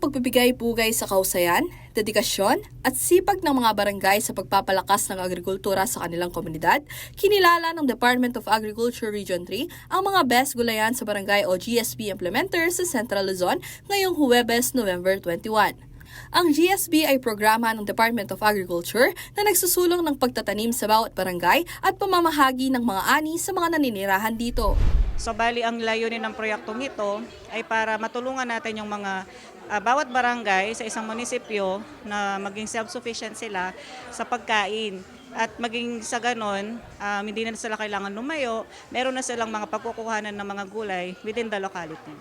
pagbibigay pugay sa kausayan, dedikasyon at sipag ng mga barangay sa pagpapalakas ng agrikultura sa kanilang komunidad, kinilala ng Department of Agriculture Region 3 ang mga best gulayan sa barangay o GSP implementers sa Central Luzon ngayong Huwebes, November 21. Ang GSB ay programa ng Department of Agriculture na nagsusulong ng pagtatanim sa bawat barangay at pamamahagi ng mga ani sa mga naninirahan dito. So bali ang layunin ng proyektong ito ay para matulungan natin yung mga ah, bawat barangay sa isang munisipyo na maging self-sufficient sila sa pagkain. At maging sa ganon, um, hindi na sila kailangan lumayo, meron na silang mga pagkukuhanan ng mga gulay within the locality.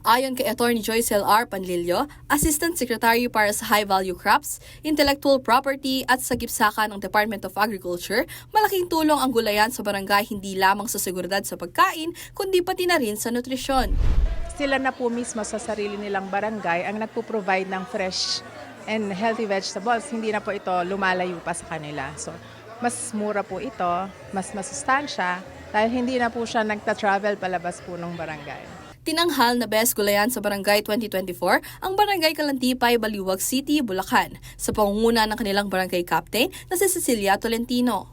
Ayon kay Attorney Joyce L.R. Panlilio, Assistant Secretary para sa High Value Crops, Intellectual Property at sa gipsaka ng Department of Agriculture, malaking tulong ang gulayan sa barangay hindi lamang sa seguridad sa pagkain, kundi pati na rin sa nutrisyon. sila na po mismo sa sarili nilang barangay ang nagpo-provide ng fresh and healthy vegetables. Hindi na po ito lumalayo pa sa kanila. So, mas mura po ito, mas masustansya, dahil hindi na po siya nagta-travel palabas po ng barangay. Tinanghal na Best Gulayan sa Barangay 2024 ang Barangay Kalantipay, Baliwag City, Bulacan sa pangunguna ng kanilang barangay captain na si Cecilia Tolentino.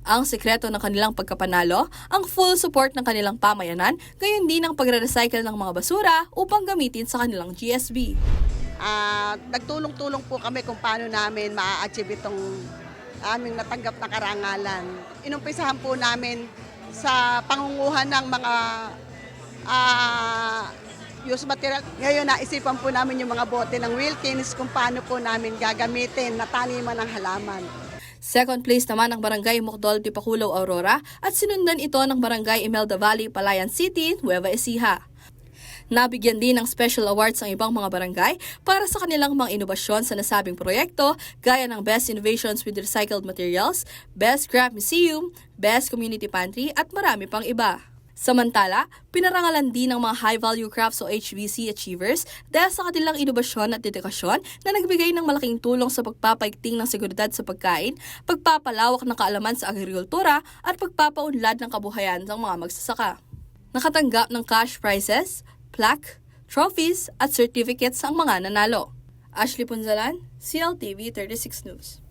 Ang sekreto ng kanilang pagkapanalo, ang full support ng kanilang pamayanan, gayon din ang pagre-recycle ng mga basura upang gamitin sa kanilang GSB. Ah, nagtulong-tulong po kami kung paano namin maa-achieve itong aming natanggap na karangalan. Inumpisahan po namin sa pangunguhan ng mga use material. Ngayon naisipan po namin yung mga bote ng Wilkins kung paano po namin gagamitin na taniman ng halaman. Second place naman ang Barangay Mokdol, Tipaculo, Aurora at sinundan ito ng Barangay Imelda Valley, Palayan City, Nueva Ecija. Nabigyan din ng special awards ang ibang mga barangay para sa kanilang mga inobasyon sa nasabing proyekto gaya ng Best Innovations with Recycled Materials, Best Craft Museum, Best Community Pantry at marami pang iba. Samantala, pinarangalan din ng mga high-value crafts o HVC achievers dahil sa kanilang inobasyon at dedikasyon na nagbigay ng malaking tulong sa pagpapaigting ng seguridad sa pagkain, pagpapalawak ng kaalaman sa agrikultura at pagpapaunlad ng kabuhayan ng mga magsasaka. Nakatanggap ng cash prizes, plaque, trophies at certificates ang mga nanalo. Ashley Punzalan, CLTV 36 News.